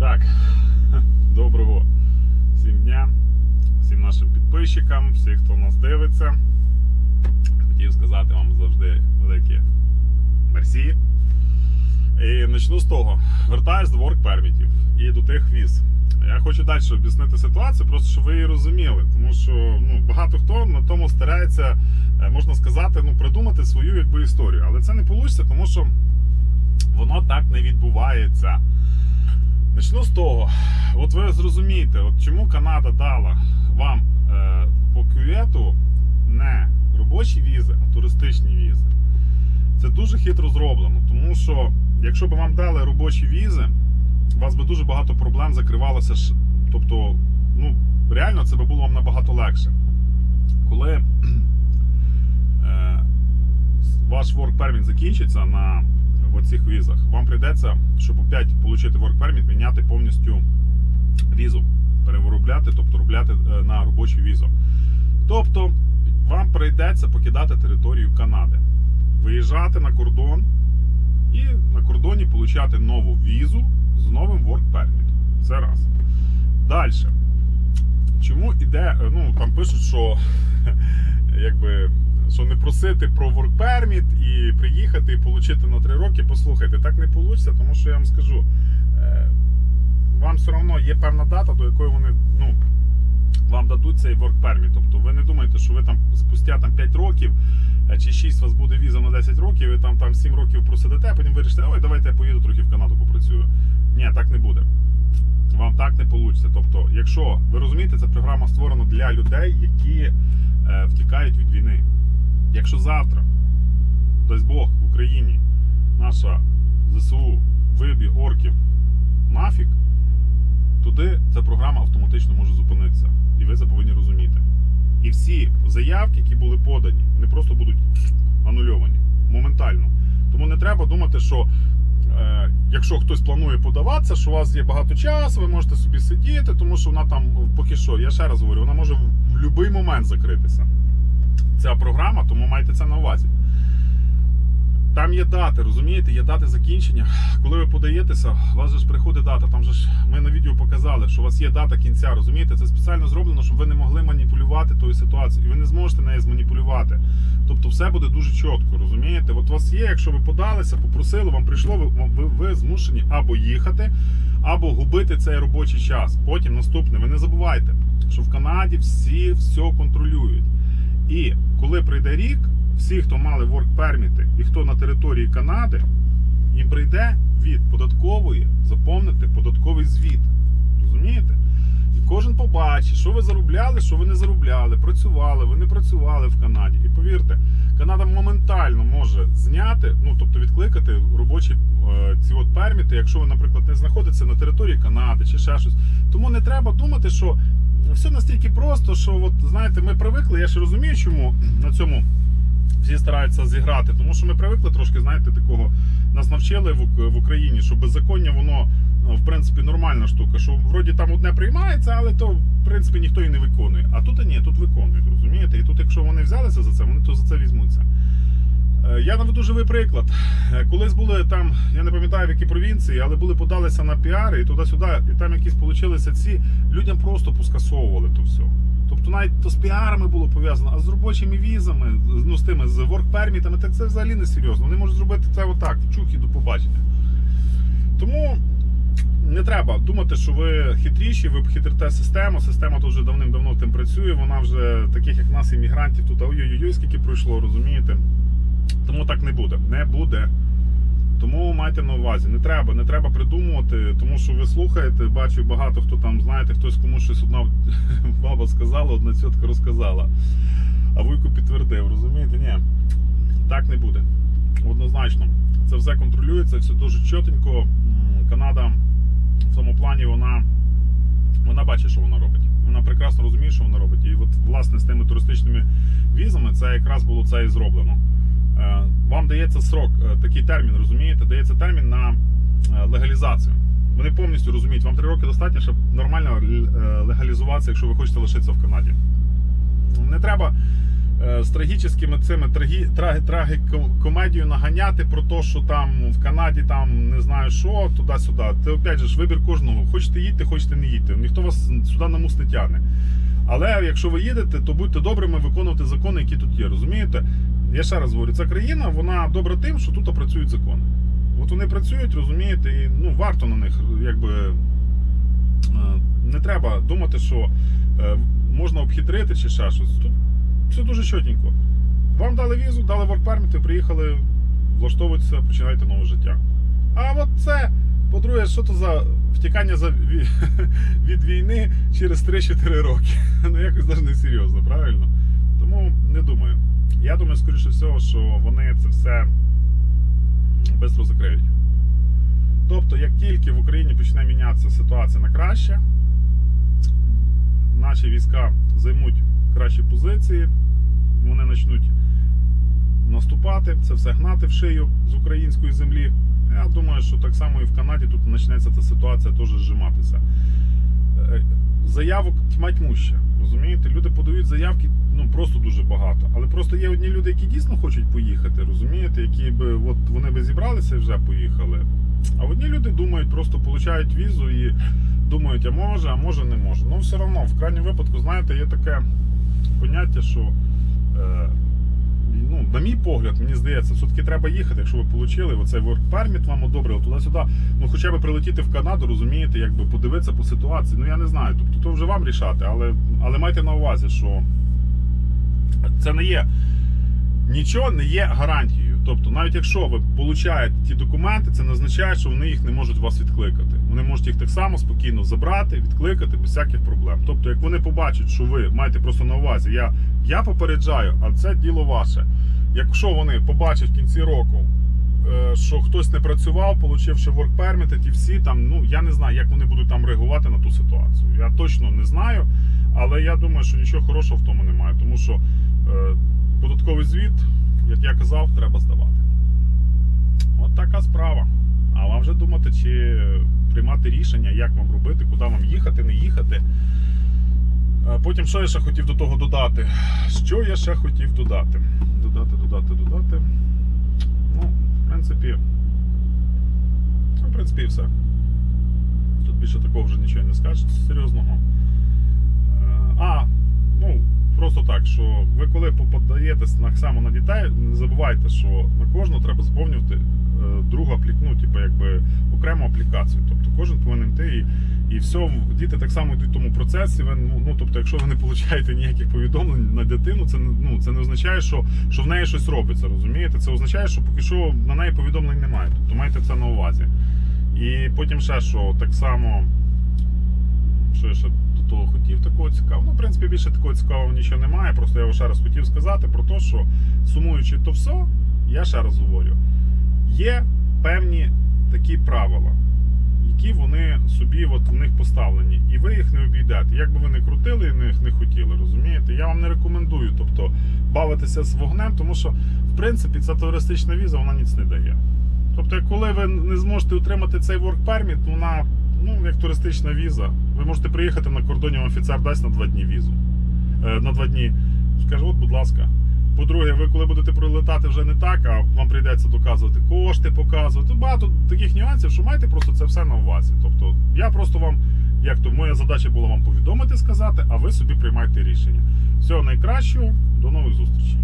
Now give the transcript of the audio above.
Так, доброго всім дня, всім нашим підписчикам, всім, хто нас дивиться. Хотів сказати вам завжди велике мерсі. І почну з того. Вертаюсь до work пермітів і до тих віз. Я хочу далі об'яснити ситуацію, просто щоб ви її розуміли. Тому що ну, багато хто на тому старається, е, можна сказати, ну, придумати свою якби, історію. Але це не вийде, тому що воно так не відбувається. Почну з того, от ви зрозумієте, от чому Канада дала вам е, по кювету не робочі візи, а туристичні візи. Це дуже хитро зроблено, тому що якщо б вам дали робочі візи, у вас би дуже багато проблем закривалося. Тобто, ну, реально це би було вам набагато легше. Коли е, ваш work permit закінчиться на в цих візах, вам прийдеться, щоб опять отримати work permit, міняти повністю візу, переробляти, тобто робляти е, на робочу візу. Тобто, вам прийдеться покидати територію Канади, виїжджати на кордон і на кордоні отримати нову візу з новим work permit. Це раз. Далі. Чому іде, е, ну там пишуть, що якби що не просити про work permit і приїхати і отримати на 3 роки. Послухайте, так не вийде, тому що я вам скажу, е, вам все одно є певна дата, до якої вони ну, вам дадуть цей work permit. Тобто ви не думаєте, що ви там спустя там, 5 років е, чи 6 у вас буде віза на 10 років, і там, там 7 років просидите, а потім вирішите, ой, давайте я поїду трохи в Канаду попрацюю. Ні, так не буде. Вам так не вийде. Тобто, якщо ви розумієте, ця програма створена для людей, які е, втікають від війни. Якщо завтра, дасть Бог, в Україні наша ЗСУ виб'є орків нафік, туди ця програма автоматично може зупинитися. І ви це повинні розуміти. І всі заявки, які були подані, вони просто будуть анульовані моментально. Тому не треба думати, що е, якщо хтось планує подаватися, що у вас є багато часу, ви можете собі сидіти, тому що вона там поки що, я ще раз говорю, вона може в будь-який момент закритися. Ця програма, тому майте це на увазі. Там є дати, розумієте, є дати закінчення. Коли ви подаєтеся, у вас же ж приходить дата. Там же ж ми на відео показали, що у вас є дата кінця. Розумієте, це спеціально зроблено, щоб ви не могли маніпулювати тою ситуацією. І ви не зможете нею зманіпулювати. Тобто все буде дуже чітко, розумієте? От у вас є, якщо ви подалися, попросили, вам прийшло, ви, ви, ви змушені або їхати, або губити цей робочий час. Потім наступне, ви не забувайте, що в Канаді всі все контролюють. І коли прийде рік, всі, хто мали work перміти і хто на території Канади, їм прийде від податкової заповнити податковий звіт. Розумієте? І кожен побачить, що ви заробляли, що ви не заробляли, працювали, ви не працювали в Канаді. І повірте, Канада моментально може зняти, ну тобто відкликати робочі е, ці от перміти, якщо ви, наприклад, не знаходитеся на території Канади чи ще щось. Тому не треба думати, що все настільки просто, що от знаєте, ми привикли. Я ж розумію, чому на цьому всі стараються зіграти, тому що ми привикли трошки, знаєте, такого нас навчили в, Україні, що беззаконня воно е, в принципі нормальна штука. Що вроді там одне приймається, але то в принципі ніхто і не виконує. А тут ні, тут виконують, розумієте? І тут, якщо вони взялися за це, вони то за це візьмуться. Е, Я наведу живий приклад. Е, Колись були там, я не пам'ятаю в якій провінції, але були подалися на піари і туди-сюди, і там якісь получилися ці, людям просто поскасовували то все. Тобто навіть то з піарами було пов'язано, а з робочими візами, ну з тими з ворк-пермітами, так це взагалі не серйозно. Вони можуть зробити це отак, чух і до побачення. Тому не треба думати, що ви хитріші, ви хитрите систему. Система тут вже давним-давно тим працює. Вона вже таких, як нас, іммігрантів, тут ой-ой-ой, скільки пройшло, розумієте? Тому так не буде. Не буде. Тому майте на увазі, не треба, не треба придумувати, тому що ви слухаєте, бачу багато хто там, знаєте, хтось комусь щось одна баба сказала, одна тітка розказала. А вуйко підтвердив, розумієте? Ні, так не буде. Однозначно. Це все контролюється, все дуже чотенько. Канада в цьому плані вона, вона бачить, що вона робить. Вона прекрасно розуміє, що вона робить. І от, власне, з тими туристичними візами це якраз було це і зроблено. Е, Вам дається срок, е, такий термін, розумієте? Дається термін на е, легалізацію. Вони повністю розуміють, вам три роки достатньо, щоб нормально легалізуватися, якщо ви хочете лишитися в Канаді. Не треба з трагічними цими трагі, траги, траги комедію наганяти про те, що там в Канаді там не знаю що, туди-сюди. Це опять же вибір кожного. Хочете їдьте, хочете не їдьте. Ніхто вас сюди на мус не тягне. Але якщо ви їдете, то будьте добрими виконувати закони, які тут є. Розумієте? Я ще раз говорю, ця країна вона добра тим, що тут працюють закони. От вони працюють, розумієте, і ну варто на них, якби е, не треба думати, що е, можна обхитрити чи ще щось. Тут все дуже чотенько. Вам дали візу, дали воркперміт, ви приїхали, влаштовуйтеся, починайте нове життя. А от це, по-друге, що то за втікання за, від війни через 3-4 роки. Ну якось навіть не серйозно, правильно? Тому не думаю. Я думаю, скоріше всього, що вони це все швидко закриють. Тобто, як тільки в Україні почне мінятися ситуація на краще, наші війська займуть кращі позиції, вони почнуть наступати, це все гнати в шию з української землі. Я думаю, що так само і в Канаді тут почнеться ця ситуація теж зжиматися. Е, Заявок тьма тьмуща. Розумієте? Люди подають заявки ну просто дуже багато. Але просто є одні люди, які дійсно хочуть поїхати, розумієте, які би от вони би зібралися і вже поїхали. А одні люди думають, просто получають візу і думають, а може, а може не може. Ну все одно, в крайньому випадку, знаєте, є таке поняття, що. Е, ну, на мій погляд, мені здається, все-таки треба їхати, якщо ви отримали оцей work permit, вам одобрили туди-сюди. Ну хоча б прилетіти в Канаду, розумієте, якби подивитися по ситуації. Ну я не знаю. Тобто то вже вам рішати, але, але майте на увазі, що це не є нічого не є гарантією. Тобто, навіть якщо ви получаєте ті документи, це не означає, що вони їх не можуть вас відкликати. Вони можуть їх так само спокійно забрати, відкликати без всяких проблем. Тобто, як вони побачать, що ви маєте просто на увазі, я, я попереджаю, а це діло ваше. Якщо вони побачать в кінці року, що хтось не працював, получивши work permit, ті всі там, ну я не знаю, як вони будуть там реагувати на ту ситуацію. Я точно не знаю, але я думаю, що нічого хорошого в тому немає, тому що е, податковий звіт, як я казав, треба здавати. От така справа. А вам вже думати, чи приймати рішення, як вам робити, куди вам їхати, не їхати. Потім, що я ще хотів до того додати? Що я ще хотів додати? Додати, додати, додати. Принципі. ну, В принципі, і все. Тут більше такого вже нічого не скажете серйозного. Е, А, ну, просто так, що ви коли подаєтесь на, саме на дітей, не забувайте, що на кожного треба заповнювати е, другу аплі... ну, типу, якби окрему аплікацію. Тобто кожен повинен йти і, і все, діти так само йдуть в тому процесі. Ви, ну, ну, тобто, якщо ви не получаєте ніяких повідомлень на дитину, це, ну, це не означає, що, що в неї щось робиться, розумієте? Це означає, що поки що на неї повідомлень немає. Тобто майте це на увазі. І потім ще що, так само. Що я ще до того хотів такого цікавого? Ну, в принципі, більше такого цікавого нічого немає. Просто я ще раз хотів сказати про те, що сумуючи то все, я ще раз говорю: є певні такі правила, які вони собі от в них поставлені, і ви їх не обійдете. Як би ви не крутили і них не хотіли, розумієте? Я вам не рекомендую, тобто бавитися з вогнем, тому що в принципі ця туристична віза вона ніц не дає. Тобто, коли ви не зможете отримати цей work permit, вона ну як туристична віза. Ви можете приїхати на кордоні, офіцер дасть на два дні візу. Е, на два дні. Скаже, от, будь ласка. По-друге, ви коли будете прилетати вже не так, а вам прийдеться доказувати кошти, показувати. Багато таких нюансів, що маєте просто це все на увазі. Тобто, я просто вам, як то, моя задача була вам повідомити, сказати, а ви собі приймайте рішення. Всього найкращого, до нових зустрічей.